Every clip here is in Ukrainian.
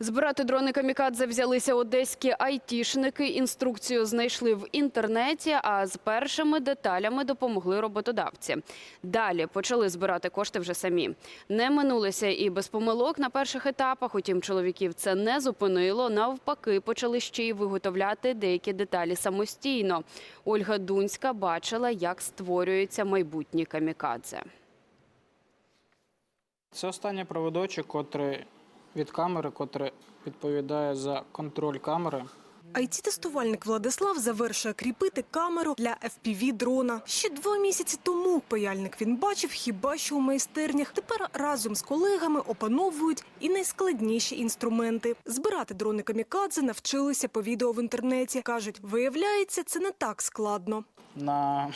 Збирати дрони камікадзе взялися одеські айтішники. Інструкцію знайшли в інтернеті, а з першими деталями допомогли роботодавці. Далі почали збирати кошти вже самі. Не минулися і без помилок на перших етапах. Утім, чоловіків це не зупинило. Навпаки, почали ще й виготовляти деякі деталі самостійно. Ольга Дунська бачила, як створюються майбутні камікадзе. Це останній проводочок, котрий від камери, котрий відповідає за контроль камери. IT-тестувальник Владислав завершує кріпити камеру для FPV-дрона. Ще два місяці тому паяльник він бачив хіба що у майстернях. Тепер разом з колегами опановують і найскладніші інструменти. Збирати дрони камікадзе навчилися по відео в інтернеті. кажуть, виявляється, це не так складно. На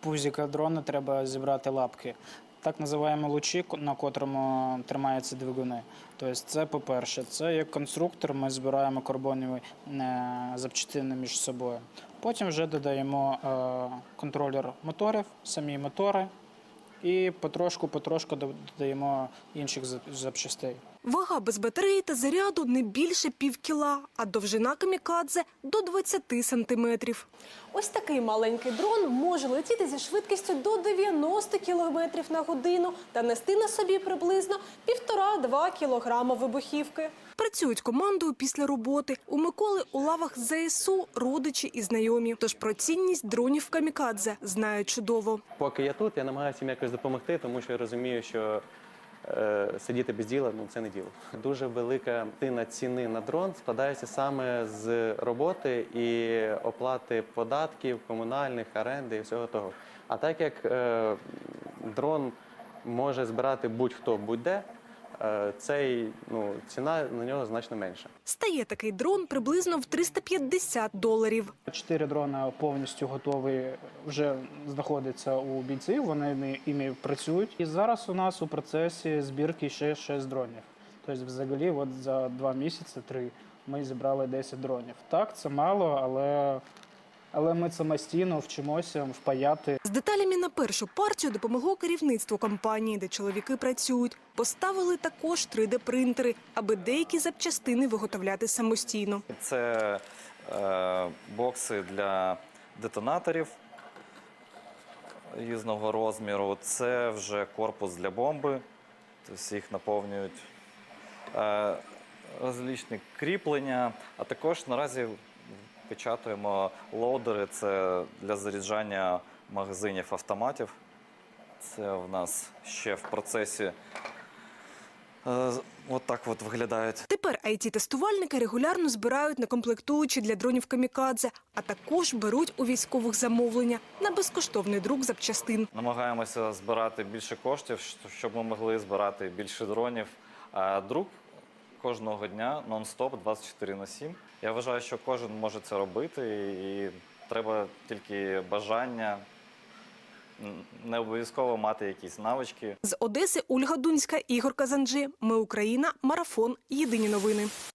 пузіка дрона треба зібрати лапки. Так називаємо лучі, на котрому тримаються двигуни. Тобто, це по-перше, це як конструктор, ми збираємо карбонові е, запчастини між собою. Потім вже додаємо е, контролер моторів, самі мотори, і потрошку-потрошку додаємо інших зап- запчастей. Вага без батареї та заряду не більше півкіла, а довжина камікадзе до 20 сантиметрів. Ось такий маленький дрон може летіти зі швидкістю до 90 км на годину та нести на собі приблизно 1,5-2 кг вибухівки. Працюють командою після роботи. У Миколи у лавах ЗСУ родичі і знайомі. Тож про цінність дронів камікадзе знають чудово. Поки я тут, я намагаюся їм якось допомогти, тому що я розумію, що сидіти без діла ну це не діло. Дуже велика тина ціни на дрон складається саме з роботи і оплати податків, комунальних, оренди і всього того. А так як е, дрон може збирати будь-хто будь-де, е, цей ну ціна на нього значно менша. Стає такий дрон приблизно в 350 доларів. Чотири дрони повністю готові вже знаходяться у бійців. Вони ни- іми працюють. І зараз у нас у процесі збірки ще 6 дронів. Тобто, взагалі, от за два місяці, три, ми зібрали 10 дронів. Так, це мало, але, але ми самостійно вчимося впаяти З деталями на першу партію допомогло керівництво компанії, де чоловіки працюють. Поставили також 3D-принтери, аби деякі запчастини виготовляти самостійно. Це е, бокси для детонаторів різного розміру. Це вже корпус для бомби. Тобто їх наповнюють е, розлічні кріплення. А також наразі печатаємо лоудери. Це для заряджання магазинів автоматів. Це в нас ще в процесі. Е, От так от виглядають. Тепер IT-тестувальники регулярно збирають на комплектуючі для дронів камікадзе, а також беруть у військових замовлення на безкоштовний друк запчастин. Намагаємося збирати більше коштів, щоб ми могли збирати більше дронів. А друк кожного дня нон-стоп 24 на 7. Я вважаю, що кожен може це робити, і треба тільки бажання, не обов'язково мати якісь навички. З Одеси Ольга Дунська, Ігор Казанджи. Ми Україна. Марафон. Єдині новини.